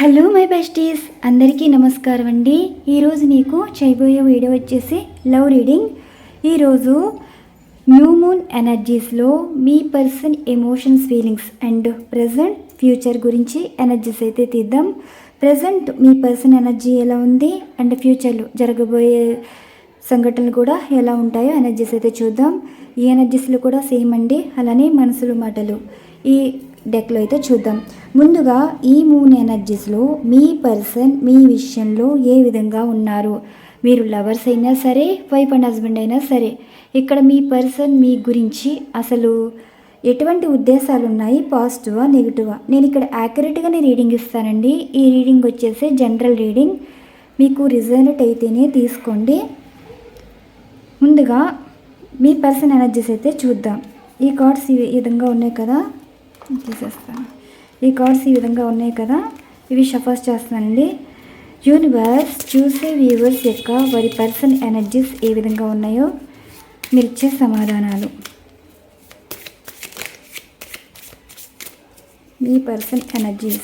Hello my besties అందరికీ నమస్కారం అండి. ఈరోజు నీకు చేయబోయే వీడియో వచ్చేసి లవ్ రీడింగ్. ఈరోజు న్యూ మూన్ ఎనర్జీస్లో మీ person emotions feelings and present future గురించి ఎనర్జీస్ అయితే తీద్దాం. ప్రజెంట్ మీ పర్సన్ ఎనర్జీ ఎలా ఉంది అండ్ ఫ్యూచర్లో జరగబోయే సంఘటనలు కూడా ఎలా ఉంటాయో ఎనర్జీస్ అయితే చూద్దాం. ఈ ఎనర్జీస్లో కూడా సేమ్ అండి అలానే మనసులు మాటలు. ఈ డెక్లో అయితే చూద్దాం. ముందుగా ఈ మూన్ ఎనర్జీస్లో మీ పర్సన్ మీ విషయంలో ఏ విధంగా ఉన్నారు? మీరు లవర్స్ అయినా సరే వైఫ్ అండ్ హస్బెండ్ అయినా సరే ఇక్కడ మీ పర్సన్ మీ గురించి అసలు ఎటువంటి ఉద్దేశాలు ఉన్నాయి? పాజిటివా నెగిటివా? నేను ఇక్కడ యాక్యురేట్గానే రీడింగ్ ఇస్తానండి. ఈ రీడింగ్ వచ్చేసి జనరల్ రీడింగ్. మీకు రిజల్ట్ అయితేనే తీసుకోండి. ముందుగా మీ పర్సన్ ఎనర్జీస్ అయితే చూద్దాం. ఈ కార్డ్స్ ఈ విధంగా ఉన్నాయి కదా. తీసేస్తాను. ఈ కార్డ్స్ ఈ విధంగా ఉన్నాయి కదా? ఇవి షఫర్స్ చేస్తున్నానండి యూనివర్స్ చూసే వ్యూవర్స్ యొక్క వారి పర్సన్ ఎనర్జీస్ ఏ విధంగా ఉన్నాయో మీరు ఇచ్చే సమాధానాలు. మీ పర్సన్ ఎనర్జీస్.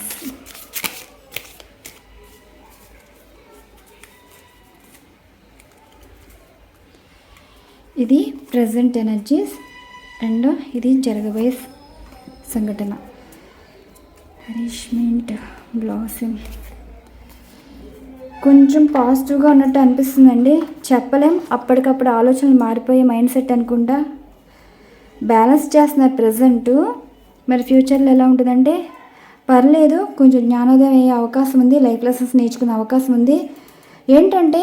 ఇది ప్రజెంట్ ఎనర్జీస్ అండ్ ఇది జరగబోయే సంఘటన. హరీష్మెంట్ బ్లాసమ్ కొంచెం పాజిటివ్గా ఉన్నట్టు అనిపిస్తుందండి. చెప్పలేం. అప్పటికప్పుడు ఆలోచనలు మారిపోయే మైండ్ సెట్ అనుకుంటా. బ్యాలెన్స్ చేస్తున్నారు ప్రజెంటు. మరి ఫ్యూచర్లో ఎలా ఉంటుందంటే పర్లేదు కొంచెం జ్ఞానోదయం అయ్యే అవకాశం ఉంది. లైఫ్ లెసన్స్ నేర్చుకునే అవకాశం ఉంది. ఏంటంటే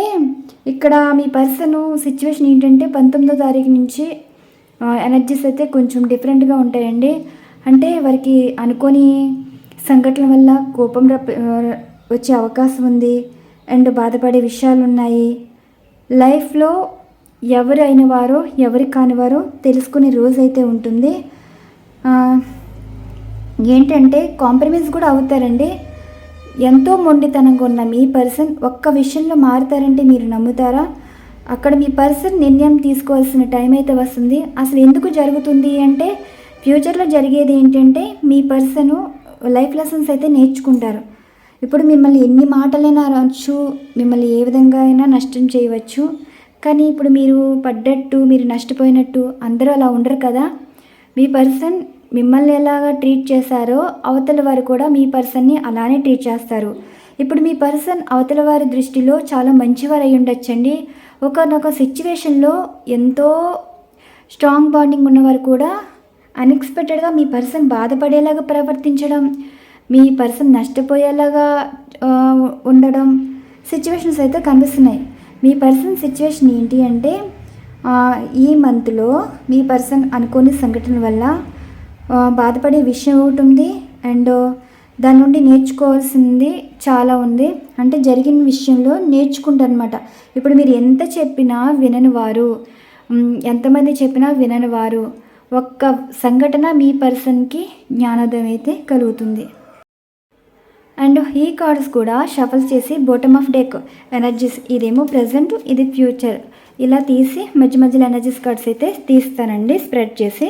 ఇక్కడ మీ పర్సన్ సిచ్యువేషన్ ఏంటంటే పంతొమ్మిదో తారీఖు నుంచి ఎనర్జీస్ అయితే కొంచెం డిఫరెంట్గా ఉంటాయండి. అంటే వారికి అనుకోని సంఘటన వల్ల కోపం రప్ప వచ్చే అవకాశం ఉంది. అండ్ బాధపడే విషయాలు ఉన్నాయి లైఫ్లో ఎవరు అయిన వారో ఎవరు కాని వారో తెలుసుకునే రోజు అయితే ఉంటుంది ఏంటంటే కాంప్రమైజ్ కూడా అవుతారండి. ఎంతో మొండితనంగా ఉన్న మీ పర్సన్ ఒక్క విషయంలో మారుతారంటే మీరు నమ్ముతారా? అక్కడ మీ పర్సన్ నిర్ణయం తీసుకోవాల్సిన టైం అయితే వస్తుంది. అసలు ఎందుకు జరుగుతుంది అంటే ఫ్యూచర్లో జరిగేది ఏంటంటే మీ పర్సన్ లైఫ్ లెసన్స్ అయితే నేర్చుకుంటారు. ఇప్పుడు మిమ్మల్ని ఎన్ని మాటలైనా అనొచ్చు మిమ్మల్ని ఏ విధంగా అయినా నష్టం చేయవచ్చు. కానీ ఇప్పుడు మీరు పడ్డట్టు మీరు నష్టపోయినట్టు అందరూ అలా ఉండరు కదా. మీ పర్సన్ మిమ్మల్ని ఎలాగా ట్రీట్ చేశారో అవతల వారు కూడా మీ పర్సన్ని అలానే ట్రీట్ చేస్తారు. ఇప్పుడు మీ పర్సన్ అవతల వారి దృష్టిలో చాలా మంచివారు అయి ఉండొచ్చండి ఒకనొక సిచ్యువేషన్లో ఎంతో స్ట్రాంగ్ బాండింగ్ ఉన్నవారు కూడా అన్ఎక్స్పెక్టెడ్గా మీ పర్సన్ బాధపడేలాగా ప్రవర్తించడం మీ పర్సన్ నష్టపోయేలాగా ఉండడం సిచ్యువేషన్స్ అయితే కనిపిస్తున్నాయి. మీ పర్సన్ సిచ్యువేషన్ ఏంటి అంటే ఈ మంత్లో మీ పర్సన్ అనుకోని సంఘటన వల్ల బాధపడే విషయం ఒకటి ఉంది. అండ్ దాని నుండి నేర్చుకోవాల్సింది చాలా ఉంది. అంటే జరిగిన విషయంలో నేర్చుకుంటారనమాట ఇప్పుడు మీరు ఎంత చెప్పినా వినని వారు ఎంతమంది చెప్పినా వినని వారు ఒక్క సంఘటన మీ పర్సన్కి జ్ఞానోదయం అయితే కలుగుతుంది. అండ్ ఈ కార్డ్స్ కూడా షఫల్ చేసి బాటమ్ ఆఫ్ డెక్ ఎనర్జీస్ ఇదేమో ప్రజెంట్ ఇది ఫ్యూచర్ ఇలా తీసి మధ్య మధ్యలో ఎనర్జీస్ కార్డ్స్ అయితే తీస్తానండి. స్ప్రెడ్ చేసి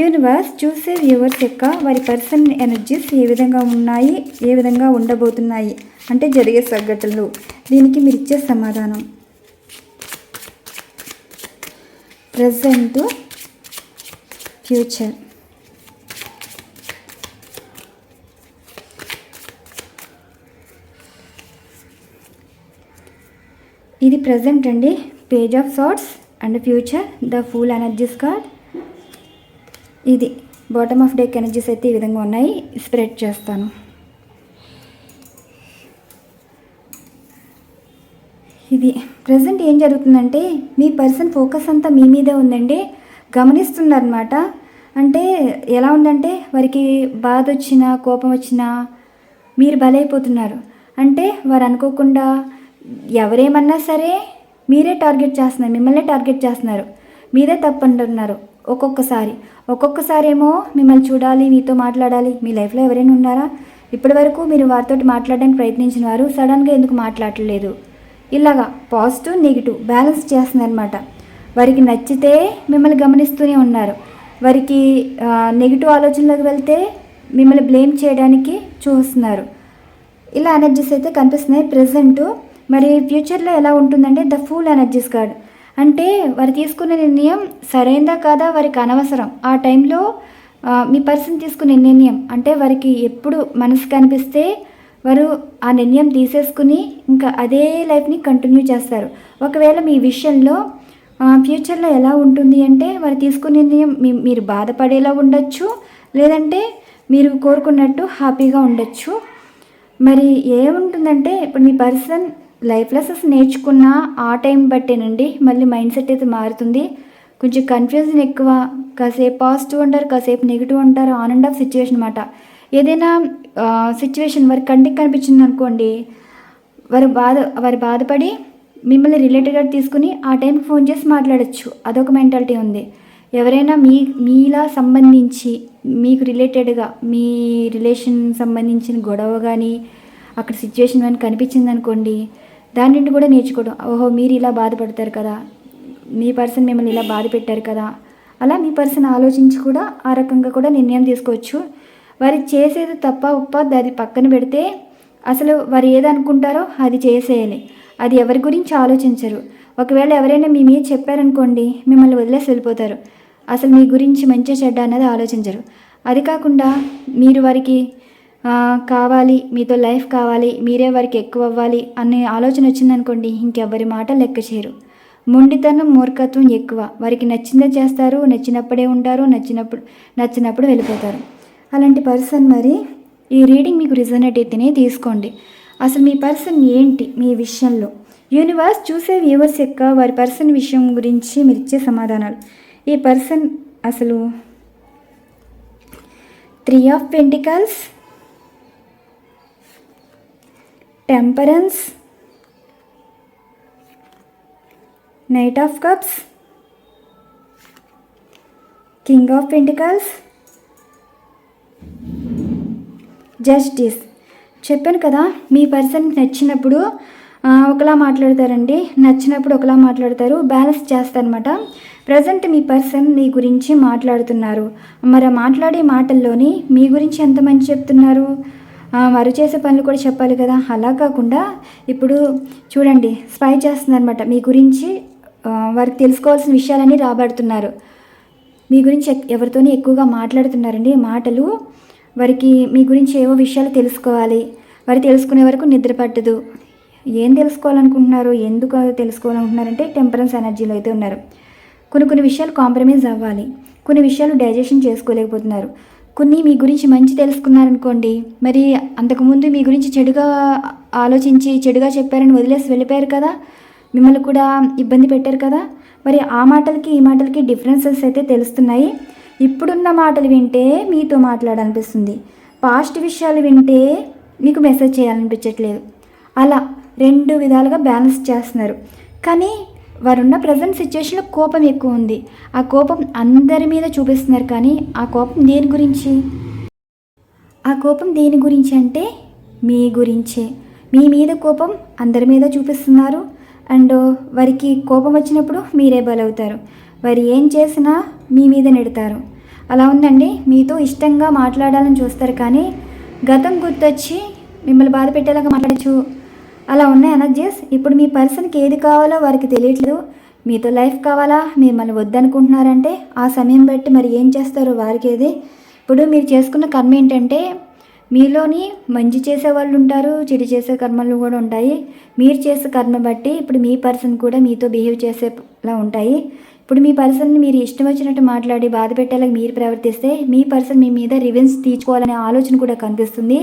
యూనివర్స్ చూసే వ్యూవర్స్ యొక్క వారి పర్సన్ ఎనర్జీస్ ఏ విధంగా ఉన్నాయి ఏ విధంగా ఉండబోతున్నాయి అంటే జరిగే సంఘటనలు. దీనికి మీరు ఇచ్చే సమాధానం. ప్రజెంట్ ఫ్యూచర్ ఇది ప్రజెంట్ అండి. Page of swords and future the fool energies card ఇది బాటమ్ ఆఫ్ డెక్ ఎనర్జీస్ అయితే ఈ విధంగా ఉన్నాయి. స్ప్రెడ్ చేస్తాను. ఇది ప్రజెంట్ ఏం జరుగుతుందంటే మీ పర్సన్ ఫోకస్ అంతా మీ మీదే ఉందండి. గమనిస్తున్నారనమాట అంటే ఎలా ఉందంటే వారికి బాధ వచ్చినా కోపం వచ్చినా మీరు బలైపోతున్నారు. అంటే వారు అనుకోకుండా ఎవరేమన్నా సరే మీరే టార్గెట్ చేస్తున్నారు మిమ్మల్ని టార్గెట్ చేస్తున్నారు. మీరే తప్పంటున్నారు ఒక్కొక్కసారి. ఒక్కొక్కసారి ఏమో మిమ్మల్ని చూడాలి మీతో మాట్లాడాలి. మీ లైఫ్లో ఎవరైనా ఉన్నారా? ఇప్పటి వరకు మీరు వారితో మాట్లాడడానికి ప్రయత్నించిన వారు సడన్గా ఎందుకు మాట్లాడలేదు ఇలాగా పాజిటివ్ నెగిటివ్ బ్యాలెన్స్ చేస్తున్నారనమాట వారికి నచ్చితే మిమ్మల్ని గమనిస్తూనే ఉన్నారు. వారికి నెగిటివ్ ఆలోచనలోకి వెళ్తే మిమ్మల్ని బ్లేమ్ చేయడానికి చూస్తున్నారు. ఇలా ఎనర్జీస్ అయితే కనిపిస్తున్నాయి ప్రజెంట్ మరి ఫ్యూచర్లో ఎలా ఉంటుందంటే ద ఫుల్ ఎనర్జీస్ కార్డ్ అంటే వారు తీసుకునే నిర్ణయం సరైందా కాదా వారికి అనవసరం. ఆ టైంలో మీ పర్సన్ తీసుకునే నిర్ణయం. అంటే వారికి ఎప్పుడు మనసు కనిపిస్తే వారు ఆ నిర్ణయం తీసేసుకుని ఇంకా అదే లైఫ్ని కంటిన్యూ చేస్తారు. ఒకవేళ మీ విషయంలో ఫ్యూచర్లో ఎలా ఉంటుంది అంటే వారు తీసుకునే నిర్ణయం మీ మీరు బాధపడేలా ఉండొచ్చు లేదంటే మీరు కోరుకున్నట్టు హ్యాపీగా ఉండొచ్చు. మరి ఏముంటుందంటే ఇప్పుడు మీ పర్సన్ లైఫ్ లెసన్స్ నేర్చుకున్న ఆ టైం బట్టేనండి మళ్ళీ మైండ్ సెట్ అయితే మారుతుంది. కొంచెం కన్ఫ్యూజన్ ఎక్కువ కాసేపు పాజిటివ్ ఉంటారు కాసేపు నెగిటివ్ ఉంటారు ఆన్ అండ్ ఆఫ్ సిచ్యువేషన్ అనమాట ఏదైనా సిచ్యువేషన్ వారి కంటికి కనిపించింది అనుకోండి వారు బాధ వారు బాధపడి మిమ్మల్ని రిలేటెడ్గా తీసుకుని ఆ టైంకి ఫోన్ చేసి మాట్లాడచ్చు. అదొక మెంటాలిటీ ఉంది. ఎవరైనా మీ మీలా సంబంధించి మీకు రిలేటెడ్గా మీ రిలేషన్ సంబంధించిన గొడవ కానీ అక్కడ సిచ్యువేషన్ కానీ కనిపించింది అనుకోండి దాని నుండి కూడా నేర్చుకోవడం. ఓహో మీరు ఇలా బాధపడతారు కదా మీ పర్సన్ మిమ్మల్ని ఇలా బాధ పెట్టారు కదా అలా మీ పర్సన్ ఆలోచించి కూడా ఆ రకంగా కూడా నిర్ణయం తీసుకోవచ్చు. వారి చేసేది తప్ప ఉప్ప అది పక్కన పెడితే అసలు వారు ఏదనుకుంటారో అది చేసేయాలి. అది ఎవరి గురించి ఆలోచించరు. ఒకవేళ ఎవరైనా మీ మీద చెప్పారనుకోండి మిమ్మల్ని వదిలేసి వెళ్ళిపోతారు. అసలు మీ గురించి మంచి చెడ్డ అనేది ఆలోచించరు. అది కాకుండా మీరు వారికి కావాలి మీతో లైఫ్ కావాలి మీరే వారికి ఎక్కువ అవ్వాలి అనే ఆలోచన వచ్చిందనుకోండి ఇంకెవరి మాట లెక్క చేయరు. మొండితనం మూర్ఖత్వం ఎక్కువ. వారికి నచ్చిందే చేస్తారు నచ్చినప్పుడే ఉంటారు నచ్చినప్పుడు నచ్చినప్పుడు వెళ్ళిపోతారు. అలాంటి పర్సన్ మరి ఈ రీడింగ్ మీకు రిజనేట్ అయితేనే తీసుకోండి. అసలు మీ పర్సన్ ఏంటి మీ విషయంలో? యూనివర్స్ చూసే వ్యూవర్స్ యొక్క వారి పర్సన్ విషయం గురించి మీరు ఇచ్చే సమాధానాలు. ఈ పర్సన్ అసలు three of pentacles temperance knight of cups king of pentacles justice. చెప్పాను కదా మీ పర్సన్ నచ్చినప్పుడు ఒకలా మాట్లాడతారండి. నచ్చినప్పుడు ఒకలా మాట్లాడతారు. బ్యాలెన్స్ చేస్తారనమాట ప్రజెంట్ మీ పర్సన్ మీ గురించి మాట్లాడుతున్నారు. మరి మాట్లాడే మాటల్లోని మీ గురించి ఎంత మంచి చెప్తున్నారు వారు చేసే పనులు కూడా చెప్పాలి కదా. అలా కాకుండా ఇప్పుడు చూడండి స్పై చేస్తుందనమాట మీ గురించి వారికి తెలుసుకోవాల్సిన విషయాలన్నీ రాబడుతున్నారు. మీ గురించి ఎవరితోనే ఎక్కువగా మాట్లాడుతున్నారండి. మాటలు వారికి మీ గురించి ఏవో విషయాలు తెలుసుకోవాలి. వారు తెలుసుకునే వరకు నిద్ర పట్టదు. ఏం తెలుసుకోవాలనుకుంటున్నారు? ఎందుకు తెలుసుకోవాలనుకుంటున్నారంటే టెంపరెన్స్ ఎనర్జీలో అయితే ఉన్నారు. కొన్ని కొన్ని విషయాలు కాంప్రమైజ్ అవ్వాలి. కొన్ని విషయాలు డైజెషన్ చేసుకోలేకపోతున్నారు. కొన్ని మీ గురించి మంచి తెలుసుకున్నారనుకోండి మరి అంతకుముందు మీ గురించి చెడుగా ఆలోచించి చెడుగా చెప్పారని వదిలేసి వెళ్ళిపోయారు కదా? మిమ్మల్ని కూడా ఇబ్బంది పెట్టారు కదా? మరి ఆ మాటలకి ఈ మాటలకి డిఫరెన్సెస్ అయితే తెలుస్తున్నాయి. ఇప్పుడున్న మాటలు వింటే మీతో మాట్లాడాలనిపిస్తుంది. పాస్ట్ విషయాలు వింటే మీకు మెసేజ్ చేయాలనిపించట్లేదు. అలా రెండు విధాలుగా బ్యాలెన్స్ చేస్తున్నారు. కానీ వారున్న ప్రజెంట్ సిచ్యువేషన్లో కోపం ఎక్కువ ఉంది. ఆ కోపం అందరి మీద చూపిస్తున్నారు కానీ ఆ కోపం దేని గురించి? ఆ కోపం దేని గురించి అంటే మీ గురించే. మీ మీద కోపం అందరి మీద చూపిస్తున్నారు. అండ్ వారికి కోపం వచ్చినప్పుడు మీరే బలవుతారు. వారు ఏం చేసినా మీ మీద నెడతారు. అలా ఉందండి. మీతో ఇష్టంగా మాట్లాడాలని చూస్తారు కానీ గతం గుర్తొచ్చి మిమ్మల్ని బాధ పెట్టేలాగా మాట్లాడచ్చు. అలా ఉన్న ఎనర్జీస్ ఇప్పుడు మీ పర్సన్కి ఏది కావాలో వారికి తెలియట్లేదు. మీతో లైఫ్ కావాలా? మిమ్మల్ని వద్దనుకుంటున్నారంటే ఆ సమయం బట్టి మరి ఏం చేస్తారో వారికి ఏది. ఇప్పుడు మీరు చేసుకున్న కర్మ ఏంటంటే మీలోని మంచి చేసే వాళ్ళు ఉంటారు చెడు చేసే కర్మలు కూడా ఉంటాయి. మీరు చేసే కర్మ బట్టి ఇప్పుడు మీ పర్సన్ కూడా మీతో బిహేవ్ చేసేలా ఉంటాయి. ఇప్పుడు మీ పర్సన్ని మీరు ఇష్టం వచ్చినట్టు మాట్లాడి బాధ పెట్టేలాగా మీరు ప్రవర్తిస్తే మీ పర్సన్ మీ మీద రివెన్స్ తీర్చుకోవాలనే ఆలోచన కూడా కనిపిస్తుంది.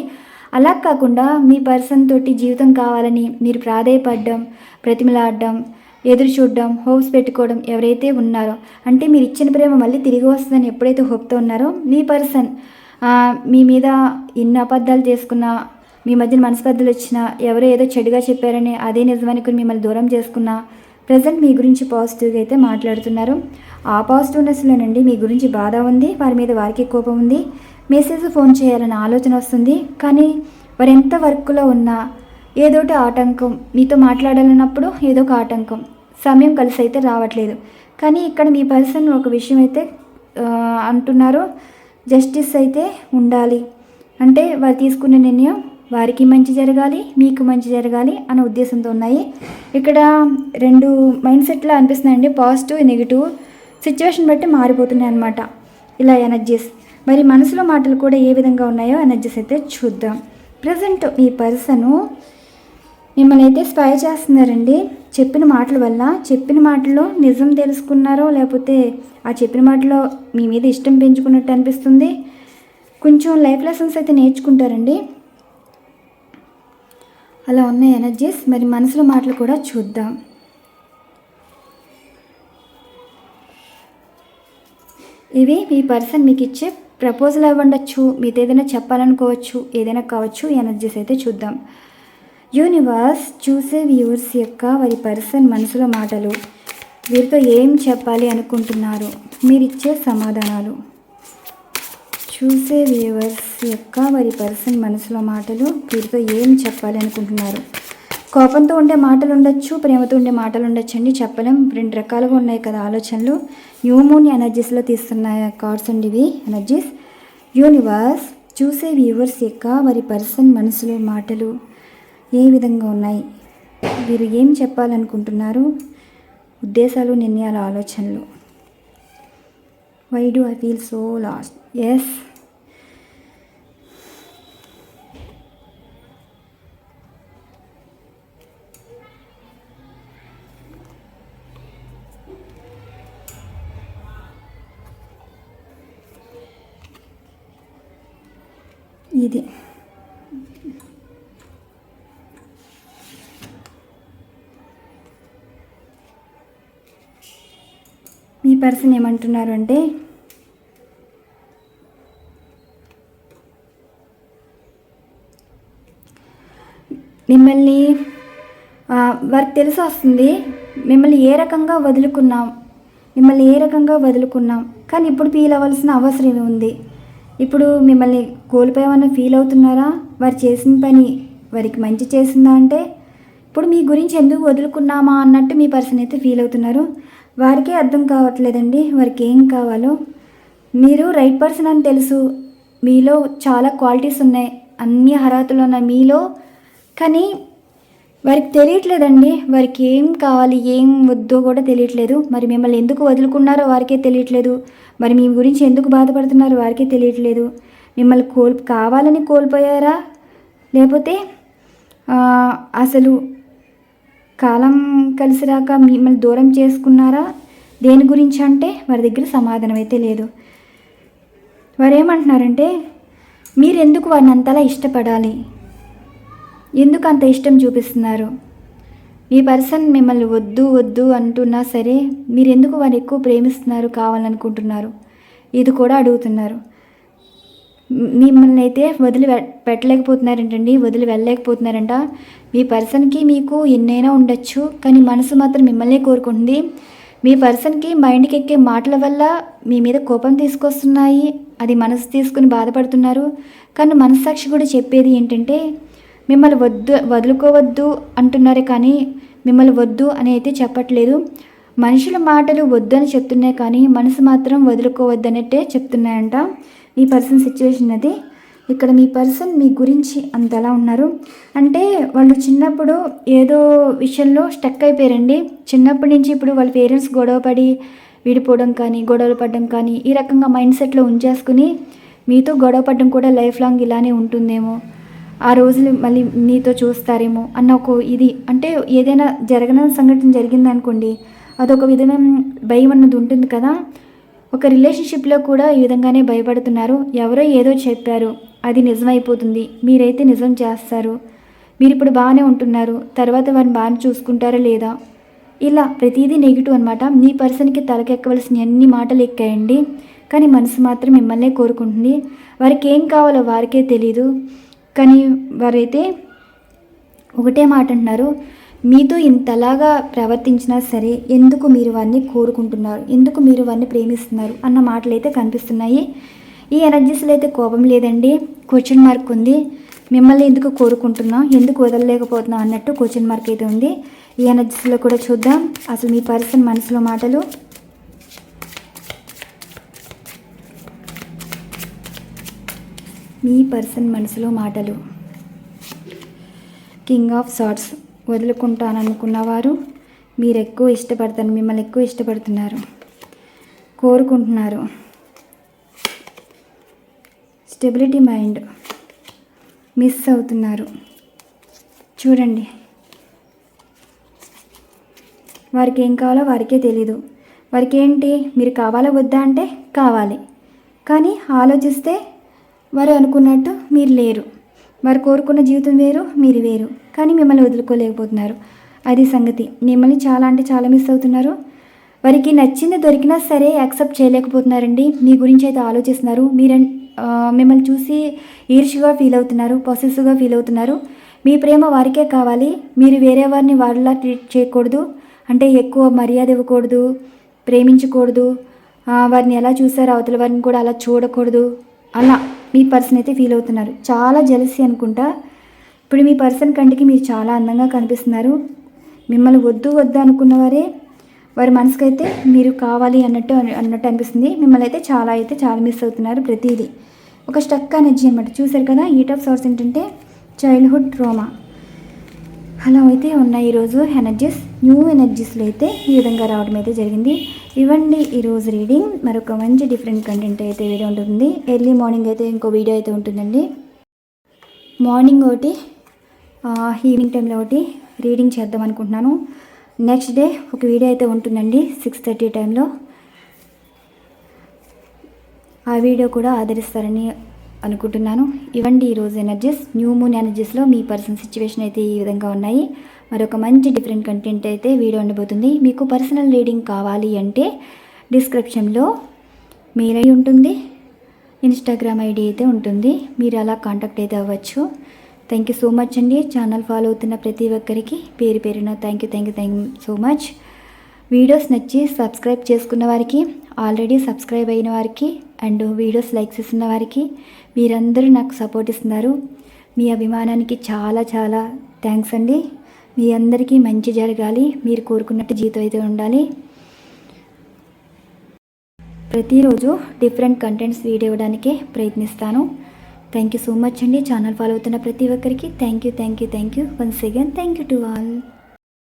అలా కాకుండా మీ పర్సన్ తోటి జీవితం కావాలని మీరు ప్రాధాయపడడం ప్రతిమలాడడం ఎదురు చూడడం హోప్స్ పెట్టుకోవడం ఎవరైతే ఉన్నారో అంటే మీరు ఇచ్చిన ప్రేమ మళ్ళీ తిరిగి వస్తుందని ఎప్పుడైతే హోప్తో ఉన్నారో మీ పర్సన్ మీ మీద ఎన్ని అబద్ధాలు చేసుకున్నా మీ మధ్యన మనస్పర్ధలు వచ్చినా ఎవరో ఏదో చెడుగా చెప్పారని అదే నిజమనుకుని మిమ్మల్ని దూరం చేసుకున్నా ప్రజెంట్ మీ గురించి పాజిటివ్గా అయితే మాట్లాడుతున్నారు. ఆ పాజిటివ్నెస్లోనండి మీ గురించి బాధ ఉంది వారి మీద వారికి కోపం ఉంది మెసేజ్ ఫోన్ చేయాలన్న ఆలోచన వస్తుంది. కానీ వారు ఎంత వర్క్లో ఉన్నా ఏదోటి ఆటంకం మీతో మాట్లాడాలన్నప్పుడు ఏదో ఒక ఆటంకం సమయం కలిసి అయితే రావట్లేదు. కానీ ఇక్కడ మీ పర్సన్ ఒక విషయం అయితే అంటున్నారు. జస్టిస్ అయితే ఉండాలి. అంటే వారు తీసుకున్న నిర్ణయం వారికి మంచి జరగాలి మీకు మంచి జరగాలి అనే ఉద్దేశంతో ఉన్నాయి. ఇక్కడ రెండు మైండ్ సెట్లో అనిపిస్తున్నాయండి. పాజిటివ్ నెగిటివ్ సిచ్యువేషన్ బట్టి మారిపోతున్నాయి అనమాట ఇలా ఎనర్జీస్. మరి మనసులో మాటలు కూడా ఏ విధంగా ఉన్నాయో ఎనర్జీస్ అయితే చూద్దాం. ప్రజెంట్ మీ పర్సను మిమ్మల్ని అయితే స్పై చేస్తున్నారండి. చెప్పిన మాటల వల్ల చెప్పిన మాటల్లో నిజం తెలుసుకున్నారో లేకపోతే ఆ చెప్పిన మాటలో మీ మీద ఇష్టం పెంచుకున్నట్టు అనిపిస్తుంది. కొంచెం లైఫ్ లెసన్స్ అయితే నేర్చుకుంటారండి. అలా ఉన్న ఎనర్జీస్ మరి మనసులో మాటలు కూడా చూద్దాం. ఇవి మీ పర్సన్ మీకు ఇచ్చే ప్రపోజల్ అవ్వండొచ్చు మీతో ఏదైనా చెప్పాలనుకోవచ్చు ఏదైనా కావచ్చు ఎనర్జీస్ అయితే చూద్దాం. యూనివర్స్ చూసే వ్యూవర్స్ యొక్క వారి పర్సన్ మనసులో మాటలు. వీరితో ఏం చెప్పాలి అనుకుంటున్నారు? మీరిచ్చే సమాధానాలు. చూసే వ్యూవర్స్ యొక్క వారి పర్సన్ మనసులో మాటలు వీరితో ఏం చెప్పాలి అనుకుంటున్నారు? కోపంతో ఉండే మాటలు ఉండొచ్చు ప్రేమతో ఉండే మాటలు ఉండొచ్చు అండి చెప్పలేం. రెండు రకాలుగా ఉన్నాయి కదా ఆలోచనలు. న్యూమూన్ ఎనర్జీస్లో తీస్తున్న కార్డ్స్ అండి ఇవి ఎనర్జీస్ యూనివర్స్ చూసే వ్యూవర్స్ యొక్క వారి పర్సన్ మనసులో మాటలు ఏ విధంగా ఉన్నాయి? వీరు ఏం చెప్పాలనుకుంటున్నారు? ఉద్దేశాలు నిర్ణయాల ఆలోచనలు. Why do I feel so lost yes ఇది. మీ పర్సన్ ఏమంటున్నారు అంటే మిమ్మల్ని వారికి తెలిసి వస్తుంది మిమ్మల్ని ఏ రకంగా వదులుకున్నాం మిమ్మల్ని ఏ రకంగా వదులుకున్నాం కానీ ఇప్పుడు ఫీల్ అవ్వాల్సిన అవసరం ఉంది ఇప్పుడు మిమ్మల్ని కోల్పోయామన్న ఫీల్ అవుతున్నారా? వారు చేసిన పని వారికి మంచి చేసిందా అంటే ఇప్పుడు మీ గురించి ఎందుకు వదులుకున్నామా? అన్నట్టు మీ పర్సన్ అయితే ఫీల్ అవుతున్నారు. వారికే అర్థం కావట్లేదండి. వారికి ఏం కావాలో. మీరు రైట్ పర్సన్ అని తెలుసు. మీలో చాలా క్వాలిటీస్ ఉన్నాయి. అన్ని అర్హతలు ఉన్నాయి మీలో. కానీ వారికి తెలియట్లేదండి. వారికి ఏం కావాలి ఏం వద్దో కూడా తెలియట్లేదు. మరి మిమ్మల్ని ఎందుకు వదులుకున్నారో వారికే తెలియట్లేదు. మరి మీ గురించి ఎందుకు బాధపడుతున్నారో వారికే తెలియట్లేదు. మిమ్మల్ని కోల్ కావాలని కోల్పోయారా? లేకపోతే అసలు కాలం కలిసి రాక మిమ్మల్ని దూరం చేసుకున్నారా? దేని గురించి అంటే వారి దగ్గర సమాధానం అయితే లేదు. వారు ఏమంటున్నారంటే మీరు ఎందుకు వారిని అంతలా ఇష్టపడాలి? ఎందుకు అంత ఇష్టం చూపిస్తున్నారు? మీ పర్సన్ మిమ్మల్ని వద్దు వద్దు అంటున్నా సరే మీరు ఎందుకు వారు ఎక్కువ ప్రేమిస్తున్నారు కావాలనుకుంటున్నారు? ఇది కూడా అడుగుతున్నారు. మిమ్మల్ని అయితే వదిలి పెట్టలేకపోతున్నారంటండి వదిలి వెళ్ళలేకపోతున్నారంట. మీ పర్సన్కి మీకు ఎన్నైనా ఉండొచ్చు కానీ మనసు మాత్రం మిమ్మల్నే కోరుకుంటుంది. మీ పర్సన్కి మైండ్కి ఎక్కే మాటల వల్ల మీ మీద కోపం తీసుకొస్తున్నాయి. అది మనసు తీసుకుని బాధపడుతున్నారు. కానీ మనస్సాక్షి కూడా చెప్పేది ఏంటంటే మిమ్మల్ని వద్దు వదులుకోవద్దు అంటున్నారే కానీ మిమ్మల్ని వద్దు అని అయితే చెప్పట్లేదు. మనుషుల మాటలు వద్దు అని చెప్తున్నాయి కానీ మనసు మాత్రం వదులుకోవద్దు అనేట్టే చెప్తున్నాయంట మీ పర్సన్ సిచ్యువేషన్ అది. ఇక్కడ మీ పర్సన్ మీ గురించి అంతలా ఉన్నారు. అంటే వాళ్ళు చిన్నప్పుడు ఏదో విషయంలో స్టక్ అయిపోయారండి. చిన్నప్పటి నుంచి ఇప్పుడు వాళ్ళ పేరెంట్స్ గొడవపడి విడిపోవడం కానీ గొడవలు పడడం కానీ ఈ రకంగా మైండ్ సెట్లో ఉంచేసుకుని మీతో గొడవ పడడం కూడా లైఫ్ లాంగ్ ఇలానే ఉంటుందేమో. ఆ రోజులు మళ్ళీ నీతో చూస్తారేమో అన్న ఒక ఇది. అంటే ఏదైనా జరగని సంఘటన జరిగిందనుకోండి అదొక విధమైన భయం అన్నది ఉంటుంది కదా. ఒక రిలేషన్షిప్లో కూడా ఈ విధంగానే భయపడుతున్నారు. ఎవరో ఏదో చెప్పారు అది నిజమైపోతుంది మీరైతే నిజం చేస్తారు మీరు ఇప్పుడు బాగానే ఉంటున్నారు తర్వాత వారిని బాగానే చూసుకుంటారా లేదా? ఇలా ప్రతిదీ నెగిటివ్ అనమాట మీ పర్సన్కి తలకెక్కవలసిన అన్ని మాటలు ఎక్కాయండి. కానీ మనసు మాత్రం మిమ్మల్నే కోరుకుంటుంది. వారికి ఏం కావాలో వారికే తెలీదు. కానీ వారైతే ఒకటే మాట అంటున్నారు మీతో ఇంతలాగా ప్రవర్తించినా సరే ఎందుకు మీరు వారిని కోరుకుంటున్నారు? ఎందుకు మీరు వారిని ప్రేమిస్తున్నారు? అన్న మాటలు అయితే కనిపిస్తున్నాయి. ఈ ఎనర్జీస్లో అయితే కోపం లేదండి. క్వశ్చన్ మార్క్ ఉంది. మిమ్మల్ని ఎందుకు కోరుకుంటున్నాం ఎందుకు వదలలేకపోతున్నాం అన్నట్టు క్వశ్చన్ మార్క్ అయితే ఉంది. ఈ ఎనర్జీస్లో కూడా చూద్దాం. అసలు మీ పర్సన్ మనసులో మాటలు మీ పర్సన్ మనసులో మాటలు. కింగ్ ఆఫ్ సార్ట్స్ వదులుకుంటాననుకున్నవారు మీరు ఎక్కువ ఇష్టపడతారు మిమ్మల్ని ఎక్కువ ఇష్టపడుతున్నారు. కోరుకుంటున్నారు. Stability mind. మిస్ అవుతున్నారు. చూడండి. వారికి ఏం కావాలో వారికే తెలీదు. వారికి ఏంటి మీరు కావాలా వద్దా అంటే కావాలి. కానీ ఆలోచిస్తే వారు అనుకున్నట్టు మీరు లేరు. వారు కోరుకున్న జీవితం వేరు మీరు వేరు. కానీ మిమ్మల్ని వదులుకోలేకపోతున్నారు. అది సంగతి. మిమ్మల్ని చాలా అంటే చాలా మిస్ అవుతున్నారు. వారికి నచ్చింది దొరికినా సరే యాక్సెప్ట్ చేయలేకపోతున్నారండి. మీ గురించి అయితే ఆలోచిస్తున్నారు. మీరు మిమ్మల్ని చూసి ఈర్ష్యగా ఫీల్ అవుతున్నారు పాసెసివ్గా ఫీల్ అవుతున్నారు. మీ ప్రేమ వారికే కావాలి. మీరు వేరే వారిని వారిలా ట్రీట్ చేయకూడదు. అంటే ఎక్కువ మర్యాద ఇవ్వకూడదు ప్రేమించకూడదు. వారిని ఎలా చూసారో అవతల వారిని కూడా అలా చూడకూడదు. అలా. మీ పర్సన్ అయితే ఫీల్ అవుతున్నారు. చాలా జెలసీ అనుకుంటా. ఇప్పుడు మీ పర్సన్ కంటికి మీరు చాలా అందంగా కనిపిస్తున్నారు. మిమ్మల్ని వద్దు వద్దు అనుకున్నవారే వారి మనసుకైతే మీరు కావాలి అన్నట్టు అన్నట్టు అనిపిస్తుంది. మిమ్మల్ని అయితే చాలా అయితే చాలా మిస్ అవుతున్నారు ప్రతిదీ. ఒక స్టక్ ఎనర్జీ అనమాట చూసారు కదా ఈట్ ఆఫ్ సోర్స్ ఏంటంటే చైల్డ్హుడ్ ట్రోమా అలా అయితే ఉన్నాయి ఈరోజు ఎనర్జీస్ న్యూ ఎనర్జీస్లో అయితే ఈ విధంగా రావడం అయితే జరిగింది. ఇవ్వండి ఈరోజు రీడింగ్ మరొక మంచి డిఫరెంట్ కంటెంట్ అయితే వీడియో ఉంటుంది. ఎర్లీ మార్నింగ్ అయితే ఇంకో వీడియో అయితే ఉంటుందండి. మార్నింగ్ ఒకటి ఈవినింగ్ టైంలో ఒకటి రీడింగ్ చేద్దాం అనుకుంటున్నాను. నెక్స్ట్ డే ఒక వీడియో అయితే ఉంటుందండి సిక్స్ థర్టీ టైంలో ఆ వీడియో కూడా ఆదరిస్తారని అనుకుంటున్నాను. ఇవ్వండి ఈరోజు ఎనర్జీస్ న్యూ మూన్ ఎనర్జీస్లో మీ పర్సనల్ సిచ్యువేషన్ అయితే ఈ విధంగా ఉన్నాయి. మరొక మంచి డిఫరెంట్ కంటెంట్ అయితే వీడియో ఉండబోతుంది. మీకు పర్సనల్ రీడింగ్ కావాలి అంటే డిస్క్రిప్షన్లో మెయిల్ ఐడి ఉంటుంది ఇన్స్టాగ్రామ్ ఐడి అయితే ఉంటుంది. మీరు అలా కాంటాక్ట్ అయితే అవ్వచ్చు. థ్యాంక్ యూ సో మచ్ అండి. ఛానల్ ఫాలో అవుతున్న ప్రతి ఒక్కరికి పేరు పేరున thank you thank you thank you so much videos నచ్చి సబ్స్క్రైబ్ చేసుకున్న వారికి ఆల్రెడీ సబ్స్క్రైబ్ అయిన వారికి అండ్ వీడియోస్ లైక్స్ ఇస్తున్న వారికి మీరందరూ నాకు సపోర్ట్ ఇస్తున్నారు. మీ అభిమానానికి చాలా చాలా థ్యాంక్స్ అండి. మీ అందరికీ మంచి జరగాలి. మీరు కోరుకున్నట్టు జీతం అయితే ఉండాలి. ప్రతిరోజు డిఫరెంట్ కంటెంట్స్ వీడియో ఇవ్వడానికి ప్రయత్నిస్తాను. థ్యాంక్ యూ సో మచ్ అండి. ఛానల్ ఫాలో అవుతున్న ప్రతి ఒక్కరికి thank you thank you thank you once again thank you to all